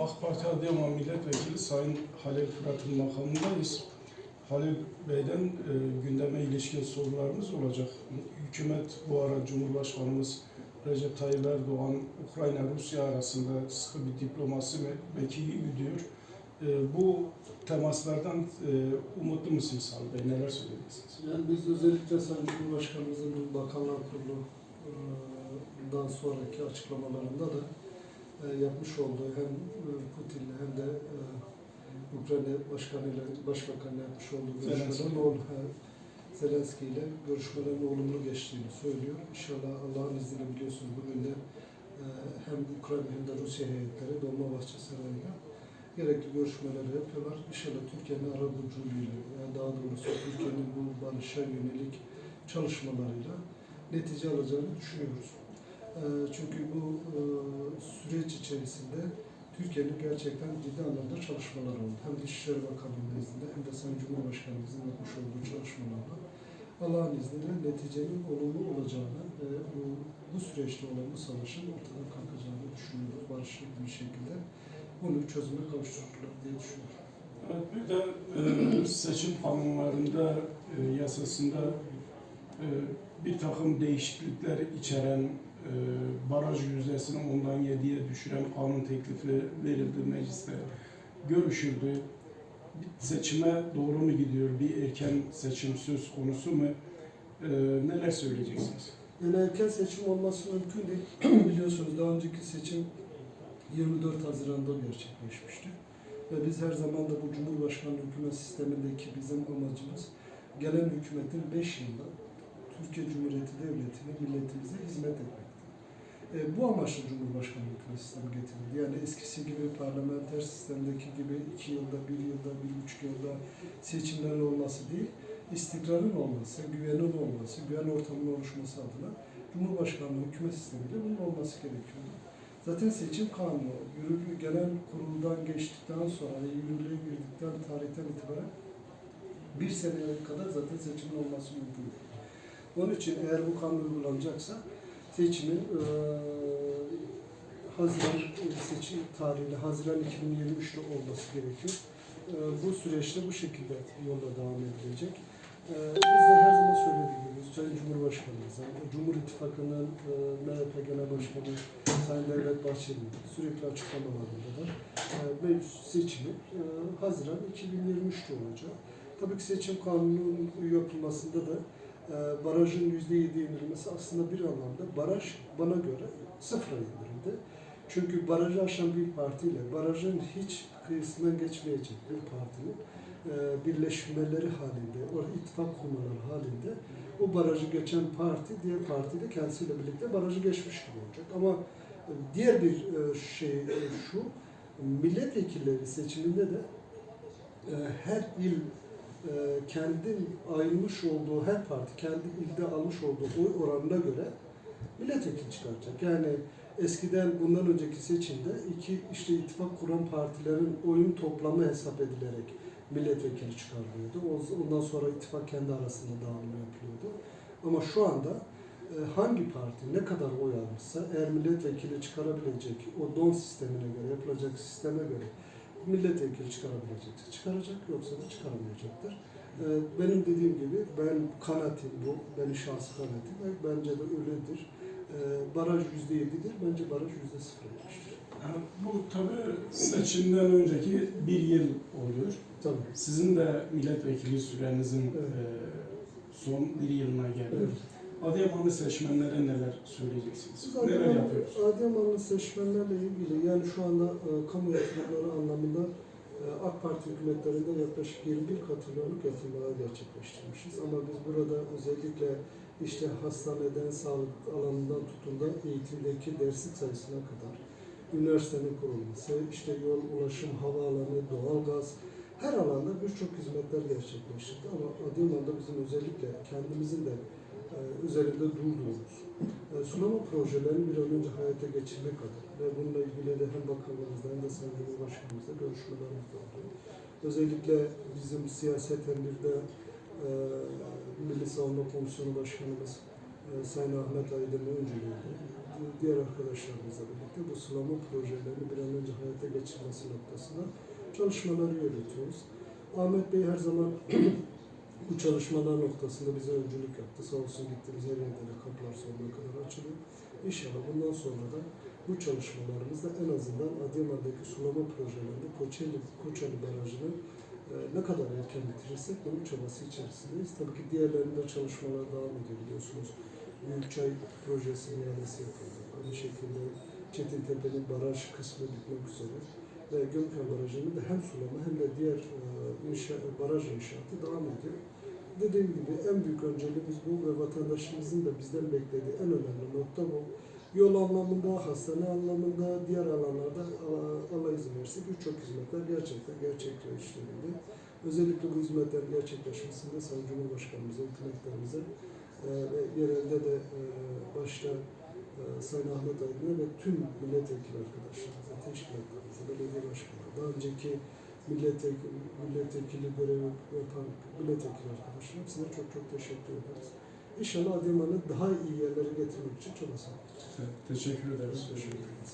AK Parti Adıyaman Milletvekili Sayın Halil Fırat'ın makamındayız. Halil Bey'den e, gündeme ilişkin sorularımız olacak. Hükümet bu ara Cumhurbaşkanımız Recep Tayyip Erdoğan, Ukrayna, Rusya arasında sıkı bir diplomasi belki gidiyor. E, bu temaslardan e, umutlu musunuz Halil Bey? Neler söyleyeceksiniz? Yani biz özellikle Sayın Cumhurbaşkanımızın Bakanlar Kurulu'dan sonraki açıklamalarında da yapmış olduğu hem e, Putin'le hem de e, Ukrayna Başkanı'yla, Başbakan'la yapmış olduğu görüşmelerin ol, e, Zelenski ile görüşmelerin olumlu geçtiğini söylüyor. İnşallah Allah'ın izniyle biliyorsunuz bugün de e, hem Ukrayna hem de Rusya heyetleri Dolmabahçe Sarayı'nda gerekli görüşmeleri yapıyorlar. İnşallah Türkiye'nin arabuluculuğuyla, yani daha doğrusu Türkiye'nin bu barışa yönelik çalışmalarıyla netice alacağını düşünüyoruz. Çünkü bu e, süreç içerisinde Türkiye'nin gerçekten ciddi anlamda çalışmaları oldu. Hem Dışişleri Bakanlığı nezdinde hem de Sayın Cumhurbaşkanımızın yapmış olduğu çalışmalarla Allah'ın izniyle neticenin olumlu olacağını ve bu, bu süreçte olan bu savaşın ortadan kalkacağını düşünüyoruz. Barışçıl bir şekilde bunu çözüme kavuştururlar diye düşünüyorum. Evet, bir de e, seçim kanunlarında, e, yasasında e, bir takım değişiklikler içeren baraj yüzdesini ondan 7'ye düşüren kanun teklifi verildi mecliste. Görüşüldü. Seçime doğru mu gidiyor? Bir erken seçim söz konusu mu? E, neler söyleyeceksiniz? Yani erken seçim olması mümkün değil. Biliyorsunuz daha önceki seçim 24 Haziran'da gerçekleşmişti. Ve biz her zaman da bu Cumhurbaşkanlığı hükümet sistemindeki bizim amacımız gelen hükümetin 5 yılda Türkiye Cumhuriyeti Devleti'ne, milletimize hizmet etmekti. E, bu amaçla Cumhurbaşkanlığı hükümet sistemi getirildi. Yani eskisi gibi parlamenter sistemdeki gibi 2 yılda, 1 yılda, 1,5 yılda seçimlerin olması değil, istikrarın olması, güvenin olması, güven ortamının oluşması adına Cumhurbaşkanlığı hükümet sistemiyle bunun olması gerekiyordu. Zaten seçim kanunu yürürlüğü gelen kuruldan geçtikten sonra yürürlüğe girdikten tarihten itibaren bir seneye kadar zaten seçimin olması mümkün değil. Onun için eğer bu kanun uygulanacaksa seçimin eee Haziran seçim tarihiyle Haziran 2023'te olması gerekiyor. Eee, bu süreçte bu şekilde yolda devam edilecek. Eee, biz de her zaman söylediğimiz Sayın Cumhurbaşkanımıza, Cumhur İttifakı'nın eee, MHP Genel Başkanı Sayın Devlet Bahçeli'nin sürekli açıklamalarındadır. Eee, ve seçimi eee, Haziran 2023'te olacak. Tabii ki seçim kanununun yapılmasında da eee, barajın %7 indirilmesi aslında bir anlamda baraj bana göre sıfıra indirildi. Çünkü barajı aşan bir partiyle barajın hiç kıyısından geçmeyecek bir partinin e, birleşmeleri halinde, o ittifak kurmaları halinde o barajı geçen parti diğer parti de kendisiyle birlikte barajı geçmiş gibi olacak. Ama e, diğer bir e, şey e, şu, milletvekilleri seçiminde de her il kendi ayrılmış olduğu her parti kendi ilde almış olduğu oy oranına göre milletvekili çıkaracak. Yani eskiden bundan önceki seçimde iki işte ittifak kuran partilerin oyun toplamı hesap edilerek milletvekili çıkarılıyordu. Ondan sonra ittifak kendi arasında dağılma yapılıyordu. Ama şu anda e, hangi parti ne kadar oy almışsa eğer milletvekili çıkarabilecek o don sistemine göre yapılacak sisteme göre milletvekili çıkarabilecekse çıkaracak yoksa da çıkaramayacaktır. E, Benim dediğim gibi ben kanaatim bu, benim şahsi kanaatim ve bence de öyledir. E, Baraj yüzde yedidir, bence baraj yüzde sıfır olmuştur. Yani bu tabii seçimden önceki bir yıl oluyor. Tabii. Sizin de milletvekili sürenizin Evet. e, son bir yılına geliyor. Evet. Adıyamanlı seçmenlere neler söyleyeceksiniz? Biz Neler Adıyaman, yapıyoruz? Adıyamanlı seçmenlerle ilgili yani şu anda e, kamu yatırımları anlamında e, AK Parti hükümetlerinde yaklaşık 21 katılımlık yatırımlar gerçekleştirmişiz. Ama biz burada özellikle işte hastaneden, sağlık alanından tutun da eğitimdeki derslik sayısına kadar üniversitenin kurulması, işte yol, ulaşım, havaalanı, doğalgaz, her alanda birçok hizmetler gerçekleştirdi. Ama Adıyaman'da bizim özellikle kendimizin de üzerinde durduğumuz e, sulama projelerini bir an önce hayata geçirmek adına ve bununla ilgili de hem bakanlığımızla hem de Sayın Cumhurbaşkanımızla görüşmelerimiz oldu. Özellikle bizim siyaseten bir de e, Milli Savunma Komisyonu Başkanımız e, Sayın Ahmet Aydın'ın öncülüğünde diğer arkadaşlarımızla birlikte bu sulama projelerini bir an önce hayata geçirmesi noktasında çalışmaları yürütüyoruz. Ahmet Bey her zaman bu çalışmalar noktasında bize öncülük yaptı. Sağ olsun gittiğimiz her yerde de kapılar sonuna kadar açılıyor. İnşallah bundan sonra da bu çalışmalarımızda en azından Adıyaman'daki sulama projelerinde Koçeli, Koçeli Barajı'nı e, ne kadar erken bitirirsek bunun çabası içerisindeyiz. Tabii ki diğerlerinde çalışmalar devam ediyor biliyorsunuz. Büyükçay projesi ihalesi yapıldı. Aynı şekilde Çetintepe'nin baraj kısmı bitmek üzere ve Gökhan Barajı'nın da hem sulama hem de diğer e, inşa, baraj inşaatı devam ediyor. Dediğim gibi en büyük önceliğimiz bu ve vatandaşımızın da bizden beklediği en önemli nokta bu. Yol anlamında, hastane anlamında, diğer alanlarda Allah- izin verirse birçok hizmetler gerçekten gerçekleştirildi. Özellikle bu hizmetler gerçekleşmesinde Sayın Cumhurbaşkanımıza, hükümetlerimize e, ve yerelde de e, başta e, Sayın Ahmet Aydın'a ve tüm milletvekili arkadaşlarımıza, teşkilatlarımıza, belediye başkanları, daha önceki milletvekili, milletvekili görevi yapan milletvekili arkadaşlar hepsine çok çok teşekkür ederiz. İnşallah Adıyaman'ı daha iyi yerlere getirmek için çaba sarf edeceğiz. Teşekkür ederiz. Teşekkür ederiz.